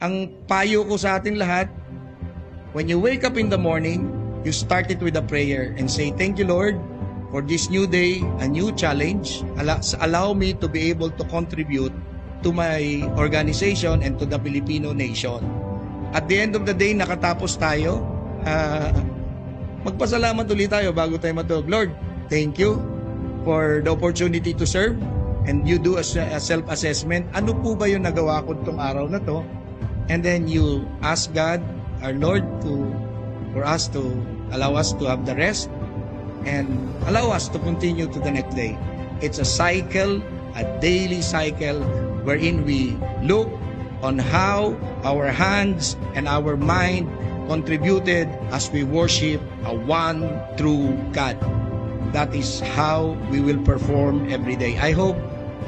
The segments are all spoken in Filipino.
ang payo ko sa atin lahat, when you wake up in the morning, you start it with a prayer and say, Thank you, Lord, for this new day, a new challenge. Allow, me to be able to contribute to my organization and to the Filipino nation. At the end of the day, nakatapos tayo. Ah, magpasalamat ulit tayo bago tayo matulog. Lord, thank you for the opportunity to serve and you do a self-assessment. Ano po ba yung nagawa ko itong araw na to? And then you ask God, our Lord, to for us to allow us to have the rest and allow us to continue to the next day. It's a cycle, a daily cycle wherein we look on how our hands and our mind contributed as we worship a one true God. That is how we will perform every day. I hope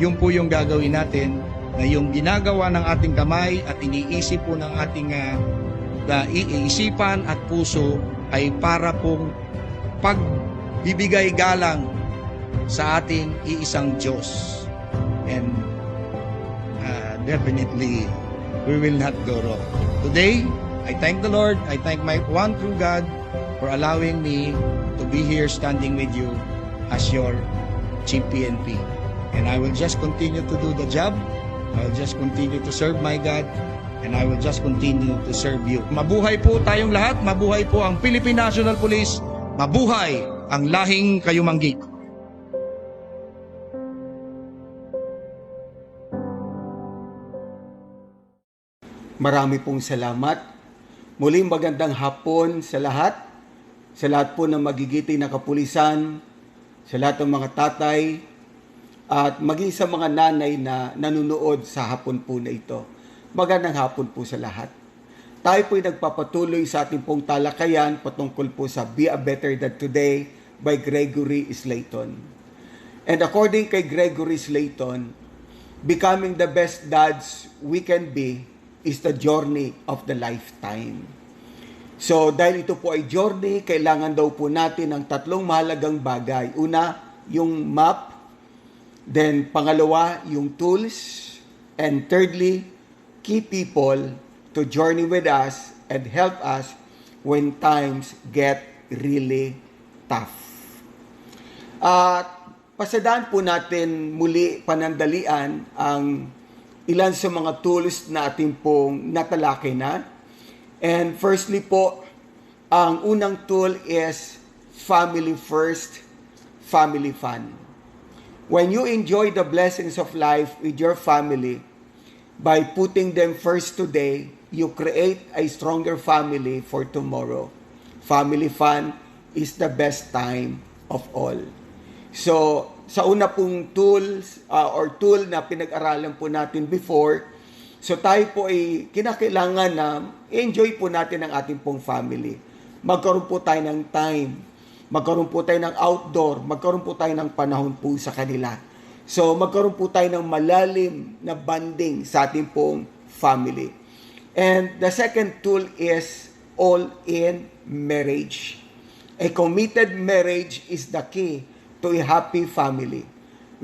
yun po yung gagawin natin na yung ginagawa ng ating kamay at iniisip po ng ating uh, iisipan at puso ay para pong pagbibigay galang sa ating iisang Diyos. And uh, definitely, we will not go wrong. Today, I thank the Lord, I thank my one true God for allowing me to be here standing with you as your Chief PNP. And I will just continue to do the job. I will just continue to serve my God and I will just continue to serve you. Mabuhay po tayong lahat. Mabuhay po ang Philippine National Police. Mabuhay ang lahing kayumanggit. Marami pong salamat. Muling magandang hapon sa lahat. Sa lahat po ng magigiti na kapulisan, sa lahat ng mga tatay, at maging sa mga nanay na nanonood sa hapon po na ito. Magandang hapon po sa lahat. Tayo po ay nagpapatuloy sa ating pong talakayan patungkol po sa Be a Better Dad Today by Gregory Slayton. And according kay Gregory Slayton, becoming the best dads we can be is the journey of the lifetime. So dahil ito po ay journey, kailangan daw po natin ng tatlong mahalagang bagay. Una, yung map. Then pangalawa, yung tools. And thirdly, key people to journey with us and help us when times get really tough. At pasadaan po natin muli panandalian ang ilan sa mga tools na ating pong natalakay na. And firstly po, ang unang tool is family first, family fun. When you enjoy the blessings of life with your family, by putting them first today, you create a stronger family for tomorrow. Family fun is the best time of all. So, sa una pong tools uh, or tool na pinag-aralan po natin before, so tayo po ay kinakailangan na enjoy po natin ang ating pong family. Magkaroon po tayo ng time, magkaroon po tayo ng outdoor, magkaroon po tayo ng panahon po sa kanila. So, magkaroon po tayo ng malalim na bonding sa ating pong family. And the second tool is all-in marriage. A committed marriage is the key to a happy family,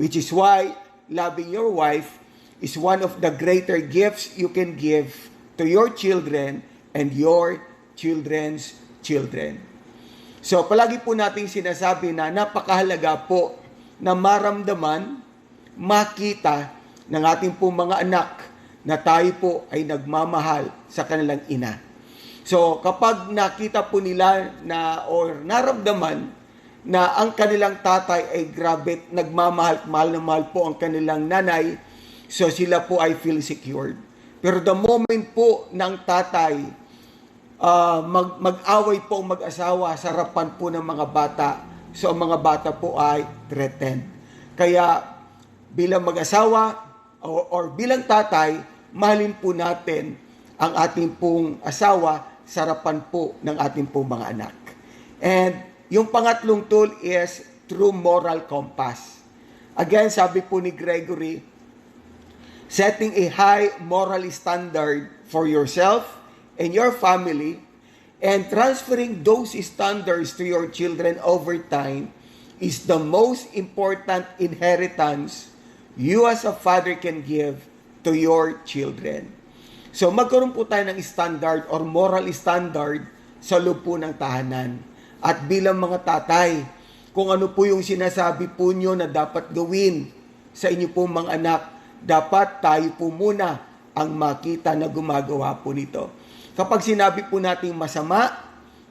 which is why loving your wife is one of the greater gifts you can give to your children and your children's children. So, palagi po nating sinasabi na napakahalaga po na maramdaman, makita ng ating po mga anak na tayo po ay nagmamahal sa kanilang ina. So, kapag nakita po nila na or naramdaman na ang kanilang tatay ay grabe, nagmamahal, mahal na mahal po ang kanilang nanay, so sila po ay feel secured. Pero the moment po ng tatay, uh, mag, mag-away po ang mag-asawa sa harapan po ng mga bata, so ang mga bata po ay threatened. Kaya bilang mag-asawa or, or bilang tatay, mahalin po natin ang ating pong asawa sa harapan po ng ating pong mga anak. And yung pangatlong tool is true moral compass. Again, sabi po ni Gregory, setting a high moral standard for yourself and your family and transferring those standards to your children over time is the most important inheritance you as a father can give to your children. So magkaroon po tayo ng standard or moral standard sa loob po ng tahanan. At bilang mga tatay, kung ano po yung sinasabi po nyo na dapat gawin sa inyo pong mga anak, dapat tayo po muna ang makita na gumagawa po nito. Kapag sinabi po natin masama,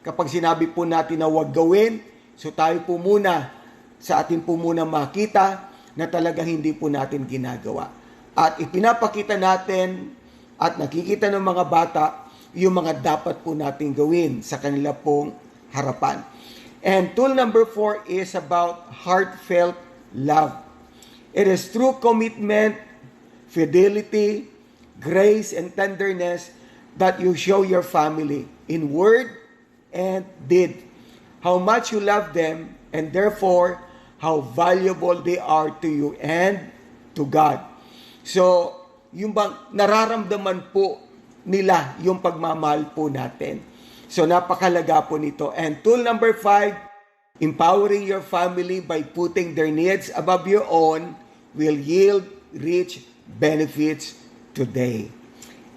kapag sinabi po natin na huwag gawin, so tayo po muna, sa atin po muna makita na talagang hindi po natin ginagawa. At ipinapakita natin at nakikita ng mga bata yung mga dapat po natin gawin sa kanila pong harapan. And tool number four is about heartfelt love. It is true commitment, fidelity, grace, and tenderness that you show your family in word and deed. How much you love them, and therefore, how valuable they are to you and to God. So, yung bang nararamdaman po nila yung pagmamahal po natin. So, napakalaga po nito. And tool number five, empowering your family by putting their needs above your own will yield rich benefits today.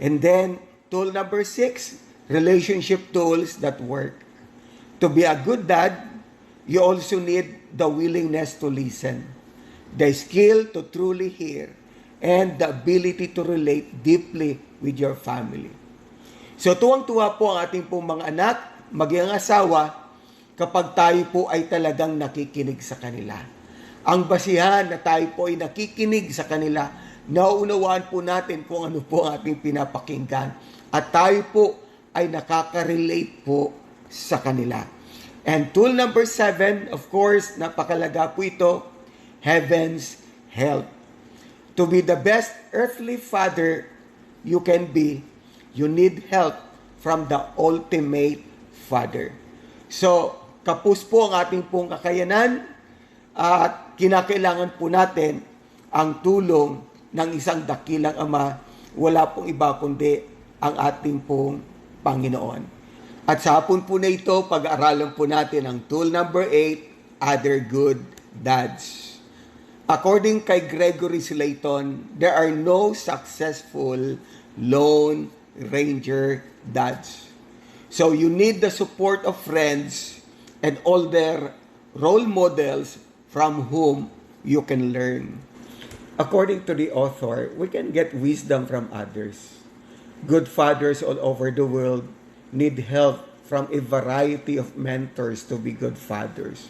And then, tool number six, relationship tools that work. To be a good dad, you also need the willingness to listen, the skill to truly hear, and the ability to relate deeply with your family. So tuwang-tuwa po ang ating pong mga anak, maging asawa, kapag tayo po ay talagang nakikinig sa kanila. Ang basihan na tayo po ay nakikinig sa kanila, nauunawaan po natin kung ano po ang ating pinapakinggan. At tayo po ay nakaka-relate po sa kanila. And tool number seven, of course, napakalaga po ito, heaven's help. To be the best earthly father you can be, you need help from the ultimate Father. So, kapus po ang ating pong kakayanan at kinakailangan po natin ang tulong ng isang dakilang ama. Wala pong iba kundi ang ating pong Panginoon. At sa hapon po na ito, pag-aaralan po natin ang tool number 8, Other Good Dads. According kay Gregory Slayton, there are no successful lone ranger dads. So you need the support of friends and all their role models from whom you can learn. According to the author, we can get wisdom from others. Good fathers all over the world need help from a variety of mentors to be good fathers.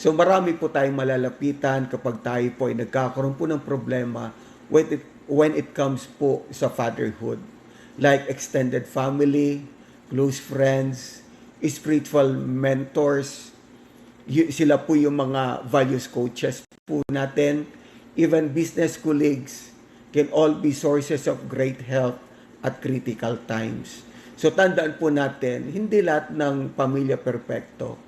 So marami po tayong malalapitan kapag tayo po ay nagkakaroon po ng problema when it, when it comes po sa fatherhood. Like extended family, close friends, spiritual mentors, sila po yung mga values coaches po natin, even business colleagues can all be sources of great help at critical times. So tandaan po natin, hindi lahat ng pamilya perpekto.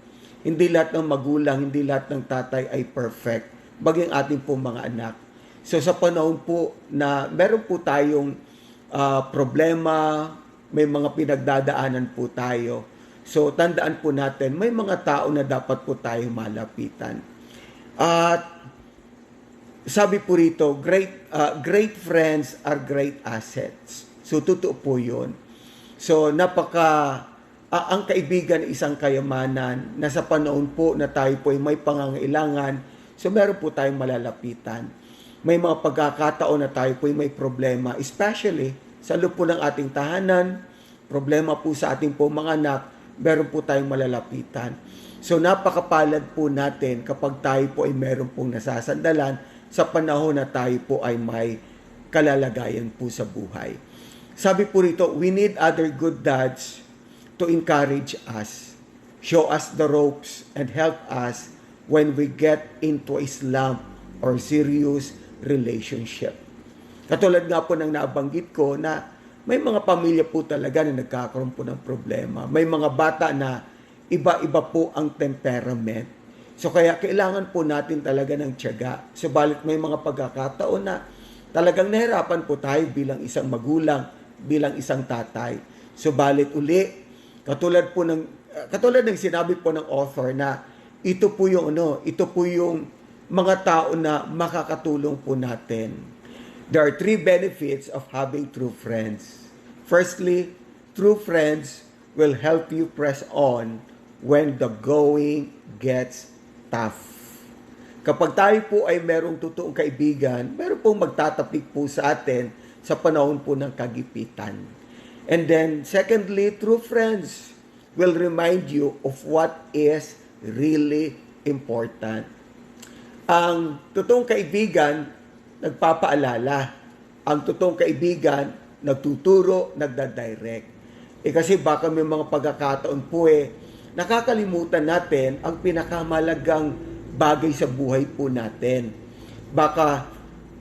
Hindi lahat ng magulang, hindi lahat ng tatay ay perfect. Baging ating po mga anak. So sa panahon po na meron po tayong ah, problema, may mga pinagdadaanan po tayo. So tandaan po natin, may mga tao na dapat po tayo malapitan. At sabi po rito, great uh, great friends are great assets. So totoo po 'yun. So napaka ah, ang kaibigan isang kayamanan na sa panahon po na tayo po ay may pangangailangan, so meron po tayong malalapitan. May mga pagkakataon na tayo po ay may problema, especially sa loob po ng ating tahanan, problema po sa ating po mga anak, meron po tayong malalapitan. So napakapalad po natin kapag tayo po ay meron pong nasasandalan sa panahon na tayo po ay may kalalagayan po sa buhay. Sabi po rito, we need other good dads to encourage us, show us the ropes, and help us when we get into a slump or serious relationship. Katulad nga po ng nabanggit ko na may mga pamilya po talaga na nagkakaroon po ng problema. May mga bata na iba-iba po ang temperament. So kaya kailangan po natin talaga ng tiyaga. Subalit may mga pagkakataon na talagang nahirapan po tayo bilang isang magulang, bilang isang tatay. Subalit uli, katulad po ng katulad ng sinabi po ng author na ito po yung ano, ito po yung mga tao na makakatulong po natin. There are three benefits of having true friends. Firstly, true friends will help you press on when the going gets tough. Kapag tayo po ay merong totoong kaibigan, meron pong magtatapik po sa atin sa panahon po ng kagipitan. And then, secondly, true friends will remind you of what is really important. Ang totoong kaibigan, nagpapaalala. Ang totoong kaibigan, nagtuturo, nagdadirect. Eh kasi baka may mga pagkakataon po eh, nakakalimutan natin ang pinakamalagang bagay sa buhay po natin. Baka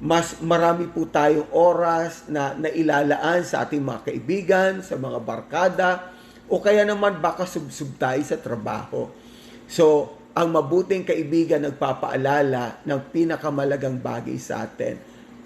mas marami po tayong oras na nailalaan sa ating mga kaibigan, sa mga barkada, o kaya naman baka subsub tayo sa trabaho. So, ang mabuting kaibigan nagpapaalala ng pinakamalagang bagay sa atin.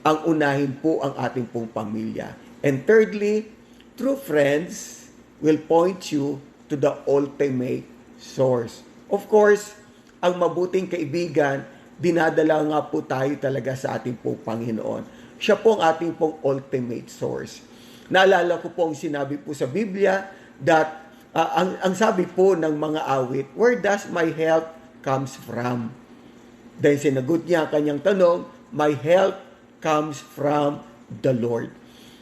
Ang unahin po ang ating pong pamilya. And thirdly, true friends will point you to the ultimate source. Of course, ang mabuting kaibigan, dinadala nga po tayo talaga sa ating pong Panginoon. Siya po ang ating pong ultimate source. Naalala ko po ang sinabi po sa Biblia that uh, ang, ang sabi po ng mga awit, where does my help comes from? Then sinagot niya ang kanyang tanong, my help comes from the Lord.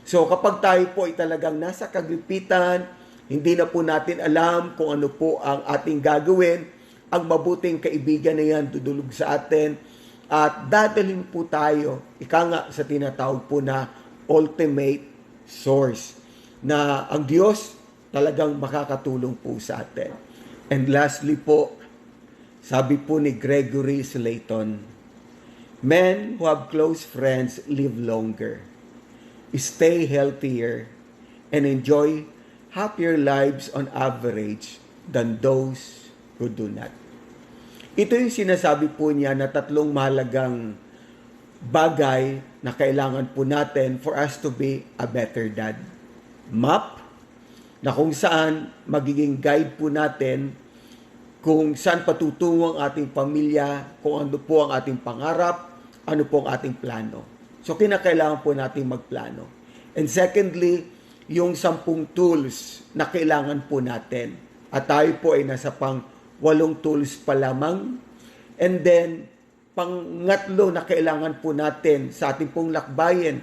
So kapag tayo po ay talagang nasa kagipitan, hindi na po natin alam kung ano po ang ating gagawin, ang mabuting kaibigan na yan dudulog sa atin at dadalhin po tayo, ika nga sa tinatawag po na ultimate source na ang Diyos talagang makakatulong po sa atin. And lastly po, sabi po ni Gregory Slayton, Men who have close friends live longer, stay healthier, and enjoy happier lives on average than those who do not. Ito yung sinasabi po niya na tatlong mahalagang bagay na kailangan po natin for us to be a better dad. Map, na kung saan magiging guide po natin kung saan patutungo ang ating pamilya, kung ano po ang ating pangarap, ano po ang ating plano. So, kinakailangan po natin magplano. And secondly, yung sampung tools na kailangan po natin. At tayo po ay nasa pang walong tools pa lamang. And then, pangatlo na kailangan po natin sa ating pong lakbayin,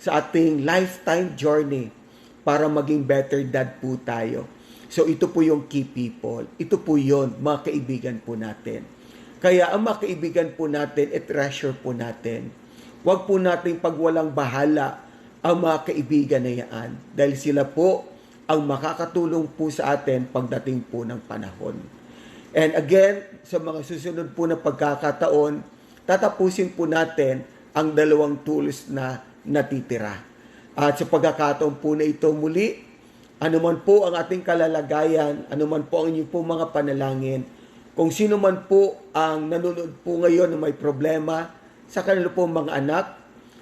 sa ating lifetime journey para maging better dad po tayo. So ito po yung key people. Ito po yon mga kaibigan po natin. Kaya ang mga kaibigan po natin, i-treasure po natin. Huwag po natin pagwalang bahala ang mga kaibigan na yan. Dahil sila po ang makakatulong po sa atin pagdating po ng panahon. And again, sa mga susunod po na pagkakataon, tatapusin po natin ang dalawang tools na natitira. At sa pagkakataon po na ito muli, anuman po ang ating kalalagayan, anuman po ang inyong po mga panalangin, kung sino man po ang nanonood po ngayon na may problema sa kanila po mga anak,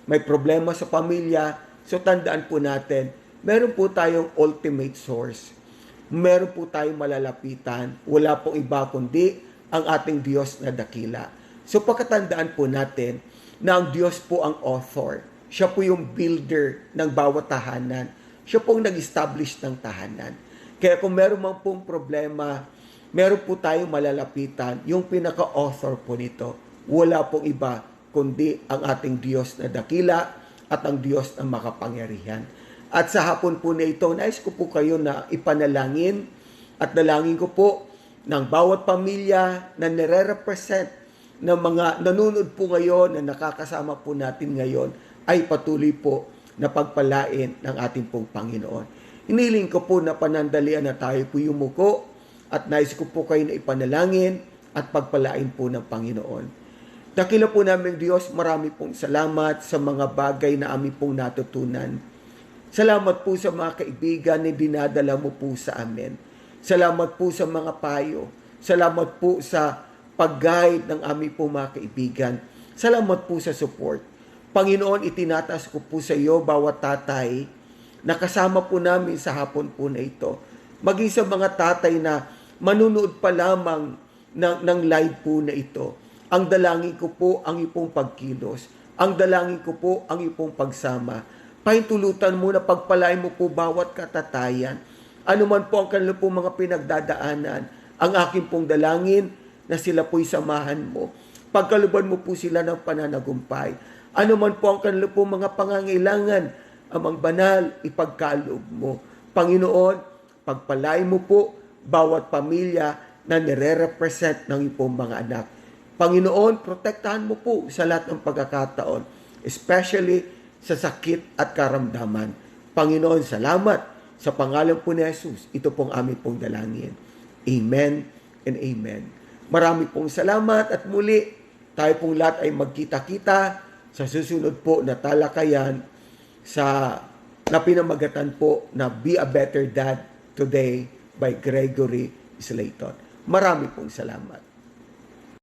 may problema sa pamilya, so tandaan po natin, meron po tayong ultimate source. Meron po tayong malalapitan. Wala pong iba kundi ang ating Diyos na dakila. So pagkatandaan po natin na ang Diyos po ang author. Siya po yung builder ng bawat tahanan. Siya po ang nag-establish ng tahanan. Kaya kung meron man pong problema, meron po tayong malalapitan, yung pinaka-author po nito. Wala pong iba kundi ang ating Diyos na dakila at ang Diyos na makapangyarihan. At sa hapon po na ito, nais ko po kayo na ipanalangin at dalangin ko po ng bawat pamilya na nire-represent ng mga nanonood po ngayon na nakakasama po natin ngayon ay patuloy po na pagpalain ng ating pong Panginoon. Iniling ko po na panandalian na tayo po yumuko at nais ko po kayo na ipanalangin at pagpalain po ng Panginoon. Dakila po namin Diyos, marami pong salamat sa mga bagay na amin pong natutunan. Salamat po sa mga kaibigan na dinadala mo po sa amin. Salamat po sa mga payo. Salamat po sa pag-guide ng aming po mga kaibigan. Salamat po sa support. Panginoon, itinatas ko po sa iyo bawat tatay na kasama po namin sa hapon po na ito. Maging sa mga tatay na manunood pa lamang ng, ng live po na ito. Ang dalangin ko po ang ipong pagkilos. Ang dalangin ko po ang ipong pagsama. Pahintulutan mo na pagpalain mo po bawat katatayan. Ano man po ang kanila po mga pinagdadaanan, ang aking pong dalangin na sila po'y samahan mo. Pagkaluban mo po sila ng pananagumpay. Ano man po ang kanila po mga pangangailangan, amang banal, ipagkaloob mo. Panginoon, pagpalain mo po bawat pamilya na nire-represent ng ipong mga anak. Panginoon, protektahan mo po sa lahat ng pagkakataon, especially sa sakit at karamdaman. Panginoon, salamat sa pangalan po ni Jesus. Ito pong aming pong dalangin. Amen and amen. Marami pong salamat at muli tayo pong lahat ay magkita-kita sa susunod po na talakayan sa na pinamagatan po na Be a Better Dad Today by Gregory Slayton. Marami pong salamat.